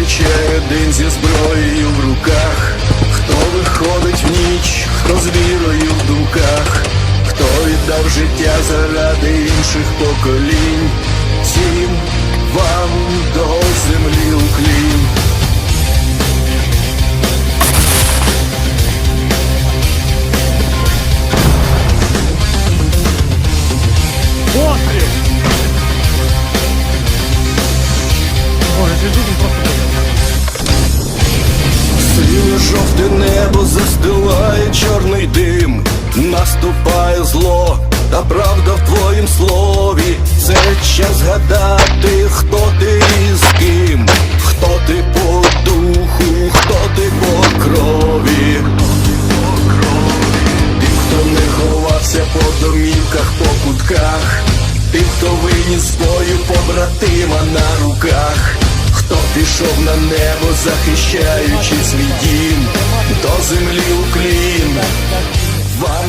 зустрічає день зі зброєю в руках, хто виходить в ніч, хто з вірою в думках, хто віддав життя заради інших поколінь, всім вам до землі уклін. Постріл! Боже, цей просто Жовте небо застилає чорний дим, наступає зло, та правда в твоїм слові. Це час згадати, хто ти і з ким, хто ти по духу, хто ти по крові. Тим, хто не ховався по домівках, по кутках, тим, хто виніс свою побратима на руках, хто пішов на небо, захищаючи свій дім, до землі уклін, вам.